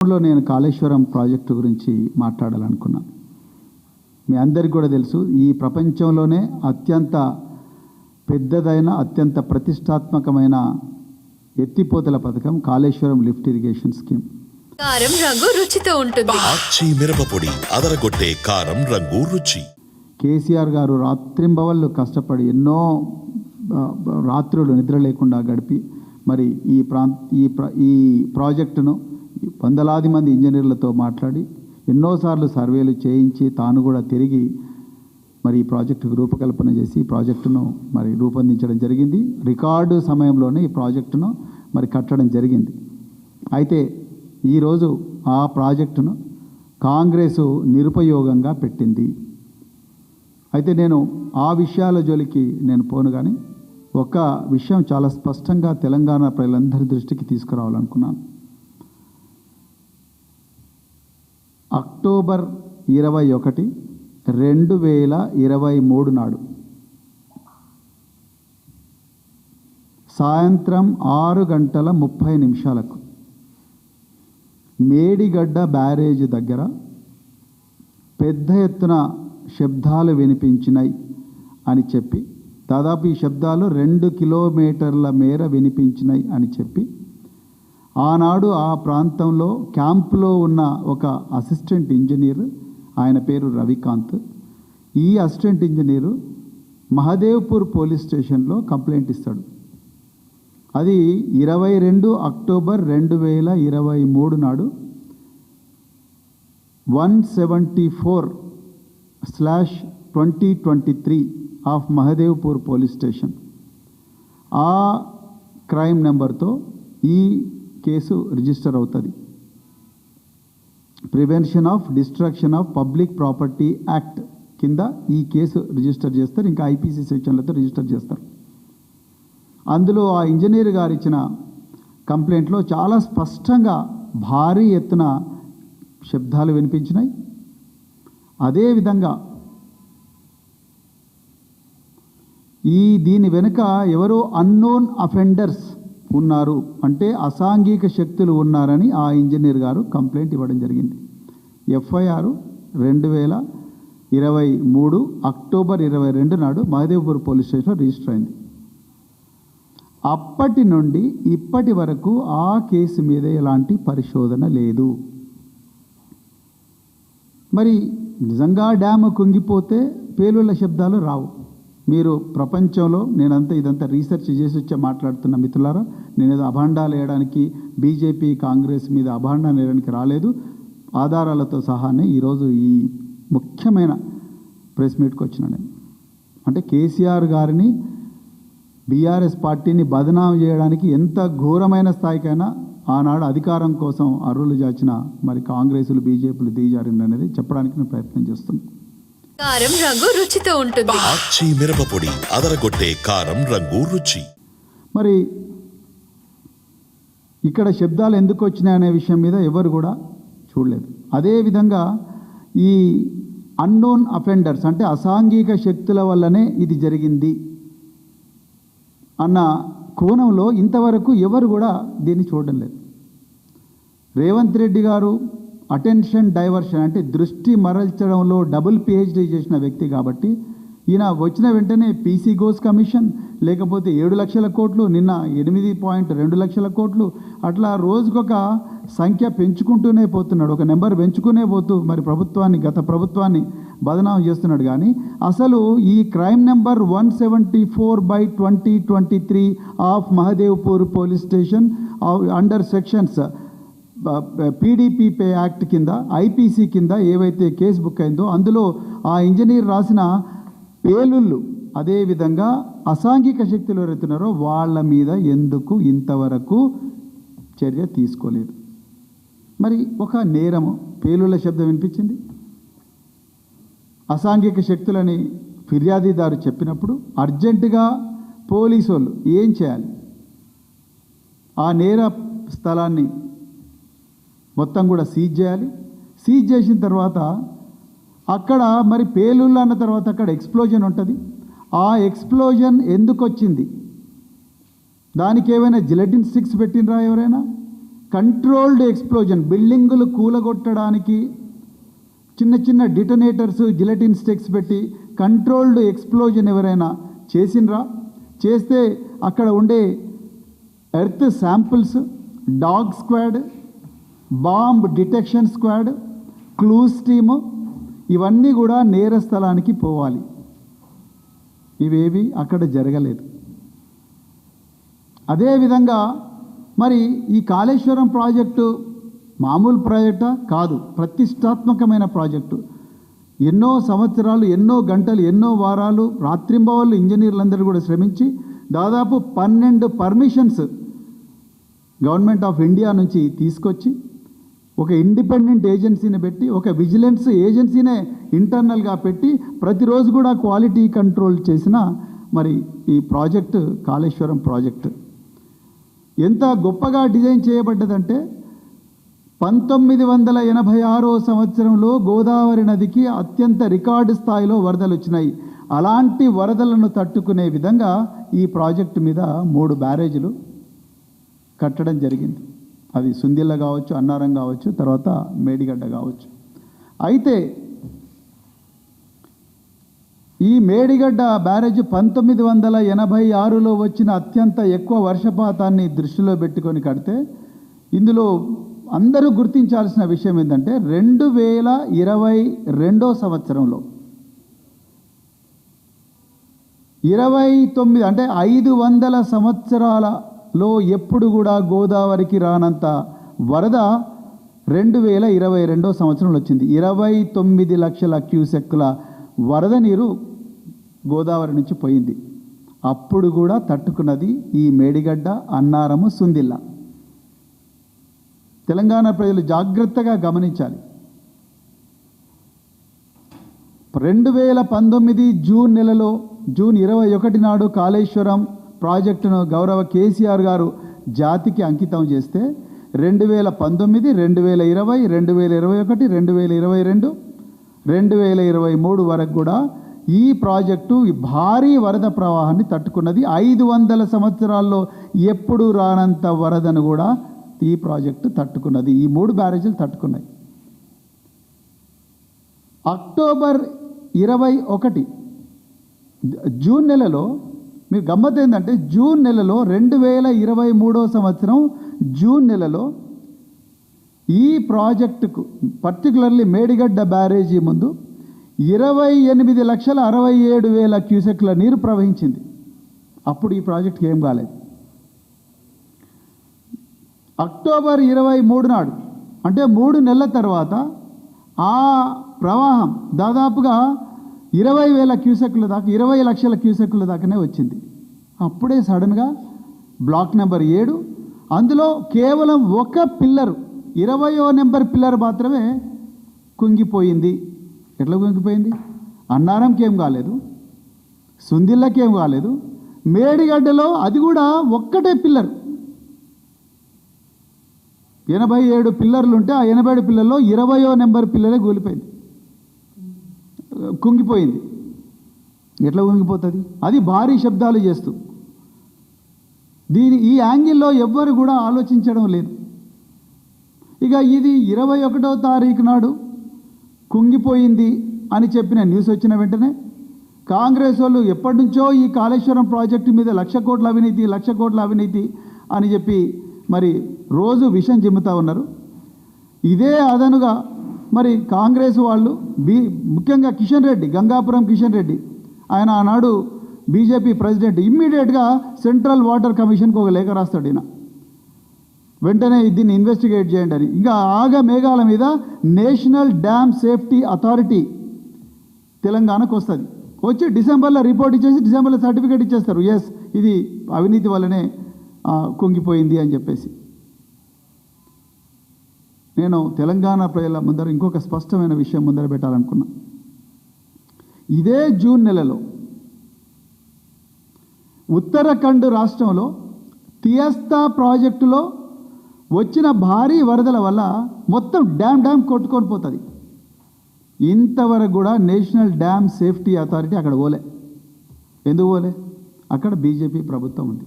లో నేను కాళేశ్వరం ప్రాజెక్టు గురించి మాట్లాడాలనుకున్నాను మీ అందరికీ కూడా తెలుసు ఈ ప్రపంచంలోనే అత్యంత పెద్దదైన అత్యంత ప్రతిష్టాత్మకమైన ఎత్తిపోతల పథకం కాళేశ్వరం లిఫ్ట్ ఇరిగేషన్ స్కీమ్. కారం రంగు రుచితో ఉంటుంది. ఆచి మిరపపొడి అదరగొట్టే కారం రంగు రుచి. కేసీఆర్ గారు రాత్రింబవళ్ళు కష్టపడి ఎన్నో రాత్రులు నిద్ర లేకుండా గడిపి మరి ఈ ప్రాంత ఈ ప్ర ఈ ప్రాజెక్టును వందలాది మంది ఇంజనీర్లతో మాట్లాడి ఎన్నోసార్లు సర్వేలు చేయించి తాను కూడా తిరిగి మరి ఈ ప్రాజెక్టుకు రూపకల్పన చేసి ఈ ప్రాజెక్టును మరి రూపొందించడం జరిగింది. రికార్డు సమయంలోనే ఈ ప్రాజెక్టును మరి కట్టడం జరిగింది. అయితే ఈరోజు ఆ ప్రాజెక్టును కాంగ్రెసు నిరుపయోగంగా పెట్టింది. అయితే నేను ఆ విషయాల జోలికి నేను పోను కానీ ఒక విషయం చాలా స్పష్టంగా తెలంగాణ ప్రజలందరి దృష్టికి తీసుకురావాలనుకున్నాను. అక్టోబర్ ఇరవై ఒకటి రెండు వేల ఇరవై మూడు నాడు. సాయంత్రం ఆరు గంటల ముప్పై నిమిషాలకు. మేడిగడ్డ బ్యారేజ్ దగ్గర పెద్ద ఎత్తున శబ్దాలు వినిపించినాయి అని చెప్పి దాదాపు ఈ శబ్దాలు రెండు కిలోమీటర్ల మేర వినిపించినాయి అని చెప్పి ఆనాడు ఆ ప్రాంతంలో క్యాంపులో ఉన్న ఒక అసిస్టెంట్ ఇంజనీర్ ఆయన పేరు రవికాంత్. ఈ అసిస్టెంట్ ఇంజనీరు మహదేవ్పూర్ పోలీస్ స్టేషన్లో కంప్లైంట్ ఇస్తాడు. అది ఇరవై రెండు అక్టోబర్ రెండు వేల ఇరవై మూడు నాడు one seventy four slash twenty twenty three of Mahadevpur police station. ఆ క్రైమ్ నెంబర్తో ఈ కేసు రిజిస్టర్ అవుతుంది. Prevention of destruction of public property act కింద ఈ కేసు రిజిస్టర్ చేస్తారు ఇంకా ఐపీసీ సెక్షన్లతో రిజిస్టర్ చేస్తారు. అందులో ఆ ఇంజనీర్ గారు ఇచ్చిన కంప్లైంట్లో చాలా స్పష్టంగా భారీ ఎత్తున శబ్దాలు వినిపించినాయి. అదేవిధంగా ఈ దీని వెనుక ఎవరో అన్నోన్ అఫెండర్స్ ఉన్నారు. అంటే అసాంఘిక శక్తులు ఉన్నారని ఆ ఇంజనీర్ గారు కంప్లైంట్ ఇవ్వడం జరిగింది. ఎఫ్ఐఆర్ రెండు వేల ఇరవై మూడు అక్టోబర్ ఇరవై రెండు నాడు మహదేవ్పూర్ పోలీస్ స్టేషన్లో రిజిస్టర్ అయింది. అప్పటి నుండి ఇప్పటి వరకు ఆ కేసు మీద ఎలాంటి పరిశోధన లేదు. మరి నిజంగా డ్యామ్ కుంగిపోతే పేలుళ్ళ శబ్దాలు రావు. మీరు ప్రపంచంలో నేనంతా ఇదంతా రీసెర్చ్ చేసి వచ్చే మాట్లాడుతున్న మిత్రులారా నేను ఏదో అభాండాలు వేయడానికి బీజేపీ కాంగ్రెస్ మీద అభాండాలు వేయడానికి రాలేదు. ఆధారాలతో సహానే ఈరోజు ఈ ముఖ్యమైన ప్రెస్ మీట్కి వచ్చిన నేను. అంటే కేసీఆర్ గారిని బీఆర్ఎస్ పార్టీని బదనాం చేయడానికి ఎంత ఘోరమైన స్థాయికైనా ఆనాడు అధికారం కోసం అర్రులు జాచిన మరి కాంగ్రెసులు బీజేపీలు దిగజారింది చెప్పడానికి నేను ప్రయత్నం చేస్తున్నాను కారం రంగు రుచితో ఉంటుంది. ఆచి మిరపపొడి అదరగొట్టే కారం రంగు రుచి. మరి ఇక్కడ శబ్దాలు ఎందుకు వచ్చినాయనే విషయం మీద ఎవరు కూడా చూడలేదు. అదేవిధంగా ఈ అన్నోన్ అఫెండర్స్ అంటే అసాంఘిక శక్తుల వల్లనే ఇది జరిగింది అన్న కోణంలో ఇంతవరకు ఎవరు కూడా దీన్ని చూడడం లేదు. రేవంత్ రెడ్డి గారు అటెన్షన్ డైవర్షన్ అంటే దృష్టి మరల్చడంలో డబుల్ పిహెచ్డీ చేసిన వ్యక్తి కాబట్టి ఈయన వచ్చిన వెంటనే పీసీ గోస్ కమిషన్ లేకపోతే ఏడు లక్షల కోట్లు నిన్న ఎనిమిది పాయింట్ రెండు లక్షల కోట్లు అట్లా రోజుకొక సంఖ్య పెంచుకుంటూనే పోతున్నాడు. ఒక నెంబర్ పెంచుకునే పోతూ మరి ప్రభుత్వాన్ని గత ప్రభుత్వాన్ని బదనాం చేస్తున్నాడు. కానీ అసలు ఈ crime number one seventy four by twenty twenty three of Mahadevpur police station under sections PDP P act కింద ఐపీసీ కింద ఏవైతే కేసు బుక్ అయిందో అందులో ఆ ఇంజనీర్ రాసిన పేలుళ్ళు అదేవిధంగా అసాంఘిక శక్తులు ఎవరైతున్నారో వాళ్ళ మీద ఎందుకు ఇంతవరకు చర్య తీసుకోలేదు? మరి ఒక నేరము పేలుళ్ళ శబ్దం వినిపించింది. అసాంఘిక శక్తులని ఫిర్యాదీదారు చెప్పినప్పుడు అర్జెంటుగా పోలీసు వాళ్ళు ఏం చేయాలి? ఆ నేర స్థలాన్ని మొత్తం కూడా సీజ్ చేయాలి. సీజ్ చేసిన తర్వాత అక్కడ మరి పేలుళ్ళు అన్న తర్వాత అక్కడ ఎక్స్ప్లోజన్ ఉంటుంది. ఆ ఎక్స్ప్లోజన్ ఎందుకు వచ్చింది? దానికి ఏమైనా జిలటిన్ స్టిక్స్ పెట్టినరా ఎవరైనా? కంట్రోల్డ్ ఎక్స్ప్లోజన్ బిల్డింగులు కూలగొట్టడానికి చిన్న చిన్న డిటనేటర్స్ జిలటిన్ స్టిక్స్ పెట్టి కంట్రోల్డ్ ఎక్స్ప్లోజన్ ఎవరైనా చేసినరా చేస్తే అక్కడ ఉండే earth samples dog squad bomb detection squad clues team ఇవన్నీ కూడా నేర స్థలానికి పోవాలి. ఇవేవి అక్కడ జరగలేదు. అదేవిధంగా మరి ఈ కాళేశ్వరం ప్రాజెక్టు మామూలు ప్రాజెక్టా కాదు ప్రతిష్టాత్మకమైన ప్రాజెక్టు. ఎన్నో సంవత్సరాలు ఎన్నో గంటలు ఎన్నో వారాలు రాత్రింబవళ్ళు ఇంజనీర్లందరూ కూడా శ్రమించి దాదాపు పన్నెండు పర్మిషన్స్ గవర్నమెంట్ ఆఫ్ ఇండియా నుంచి తీసుకొచ్చి ఒక ఇండిపెండెంట్ ఏజెన్సీని పెట్టి ఒక విజిలెన్స్ ఏజెన్సీనే ఇంటర్నల్గా పెట్టి ప్రతిరోజు కూడా క్వాలిటీ కంట్రోల్ చేసిన మరి ఈ ప్రాజెక్ట్ కాళేశ్వరం ప్రాజెక్టు. ఎంత గొప్పగా డిజైన్ చేయబడ్డదంటే పంతొమ్మిది వందల ఎనభై ఆరో సంవత్సరంలో గోదావరి నదికి అత్యంత రికార్డు స్థాయిలో వరదలు వచ్చినాయి. అలాంటి వరదలను తట్టుకునే విధంగా ఈ ప్రాజెక్టు మీద మూడు బ్యారేజీలు కట్టడం జరిగింది. అది సుందిల్ల కావచ్చు అన్నారం కావచ్చు తర్వాత మేడిగడ్డ కావచ్చు. అయితే ఈ మేడిగడ్డ బ్యారేజ్ పంతొమ్మిది వందల ఎనభై ఆరులో వచ్చిన అత్యంత ఎక్కువ వర్షపాతాన్ని దృష్టిలో పెట్టుకొని కడితే ఇందులో అందరూ గుర్తించాల్సిన విషయం ఏంటంటే రెండు వేల ఇరవై రెండో సంవత్సరంలో ఇరవై తొమ్మిది అంటే ఐదు వందల సంవత్సరాల లో ఎప్పుడు కూడా గోదావరికి రానంత వరద రెండు వేల ఇరవై రెండో సంవత్సరంలో వచ్చింది. ఇరవై తొమ్మిది లక్షల క్యూసెక్కుల వరద నీరు గోదావరి నుంచి పోయింది. అప్పుడు కూడా తట్టుకున్నది ఈ మేడిగడ్డ అన్నారము సుందిల్ల. తెలంగాణ ప్రజలు జాగ్రత్తగా గమనించాలి. రెండు వేల పంతొమ్మిది జూన్ నెలలో జూన్ ఇరవై ఒకటి నాడు కాళేశ్వరం ప్రాజెక్టును గౌరవ కేసీఆర్ గారు జాతికి అంకితం చేస్తే రెండు వేల పంతొమ్మిది రెండు వేల ఇరవై రెండు వేల ఇరవై ఒకటి రెండు వేల ఇరవై రెండు రెండు వేల ఇరవై మూడు వరకు కూడా ఈ ప్రాజెక్టు భారీ వరద ప్రవాహాన్ని తట్టుకున్నది. ఐదు వందల సంవత్సరాల్లో ఎప్పుడు రానంత వరదను కూడా ఈ ప్రాజెక్టు తట్టుకున్నది. ఈ మూడు బ్యారేజీలు తట్టుకున్నాయి. అక్టోబర్ ఇరవై ఒకటి జూన్ నెలలో మీరు గమ్మత్ ఏంటంటే జూన్ నెలలో రెండు వేల ఇరవై మూడో సంవత్సరం జూన్ నెలలో ఈ ప్రాజెక్టుకు పర్టికులర్లీ మేడిగడ్డ బ్యారేజీ ముందు ఇరవై ఎనిమిది లక్షల అరవై ఏడు వేల క్యూసెక్ల నీరు ప్రవహించింది. అప్పుడు ఈ ప్రాజెక్ట్కి ఏం కాలేదు. అక్టోబర్ ఇరవై మూడు నాడు అంటే మూడు నెలల తర్వాత ఆ ప్రవాహం దాదాపుగా ఇరవై వేల క్యూసెక్ల దాకా ఇరవై లక్షల క్యూసెక్ల దాకానే వచ్చింది. అప్పుడే సడన్గా బ్లాక్ నెంబర్ ఏడు అందులో కేవలం ఒక పిల్లరు ఇరవయో నెంబర్ పిల్లర్ మాత్రమే కుంగిపోయింది. ఎట్లా కుంగిపోయింది? అన్నారంకి ఏం కాలేదు సుందిళ్ళకేం ఏం కాలేదు మేడిగడ్డలో అది కూడా ఒక్కటే పిల్లర్. ఎనభై ఏడు పిల్లర్లు ఉంటే ఆ ఎనభై ఏడు పిల్లల్లో ఇరవయో నెంబర్ పిల్లరే కూలిపోయింది కుంగిపోయింది. ఎట్లా కుంగిపోతుంది? అది భారీ శబ్దాలు చేస్తూ. దీని ఈ యాంగిల్లో ఎవ్వరు కూడా ఆలోచించడం లేదు. ఇక ఇది ఇరవై ఒకటో తారీఖు నాడు కుంగిపోయింది అని చెప్పిన న్యూస్ వచ్చిన వెంటనే కాంగ్రెస్ వాళ్ళు ఎప్పటి నుంచో ఈ కాళేశ్వరం ప్రాజెక్టు మీద లక్ష కోట్ల అవినీతి లక్ష కోట్ల అవినీతి అని చెప్పి మరి రోజు విషం చిమ్ముతా ఉన్నారు. ఇదే అదనుగా మరి కాంగ్రెస్ వాళ్ళు బీ ముఖ్యంగా కిషన్ రెడ్డి గంగాపురం కిషన్ రెడ్డి ఆయన ఆనాడు బీజేపీ ప్రెసిడెంట్. ఇమ్మీడియట్గా సెంట్రల్ వాటర్ కమిషన్కి ఒక లేఖ రాస్తాడు ఈయన. వెంటనే దీన్ని ఇన్వెస్టిగేట్ చేయండి అని. ఇంకా ఆగ మేఘాల మీద నేషనల్ డ్యామ్ సేఫ్టీ అథారిటీ తెలంగాణకు వస్తుంది. వచ్చి డిసెంబర్లో రిపోర్ట్ ఇచ్చేసి డిసెంబర్లో సర్టిఫికేట్ ఇచ్చేస్తారు. ఎస్ ఇది అవినీతి వల్లనే కుంగిపోయింది అని చెప్పేసి. నేను తెలంగాణ ప్రజల ముందర ఇంకొక స్పష్టమైన విషయం ముందర పెట్టాలనుకున్నా. ఇదే జూన్ నెలలో ఉత్తరాఖండ్ రాష్ట్రంలో తియస్తా ప్రాజెక్టులో వచ్చిన భారీ వరదల వల్ల మొత్తం డ్యామ్ డ్యామ్ కొట్టుకొని పోతుంది. ఇంతవరకు కూడా నేషనల్ డ్యామ్ సేఫ్టీ అథారిటీ అక్కడ పోలే. ఎందుకు పోలే? అక్కడ బీజేపీ ప్రభుత్వం ఉంది.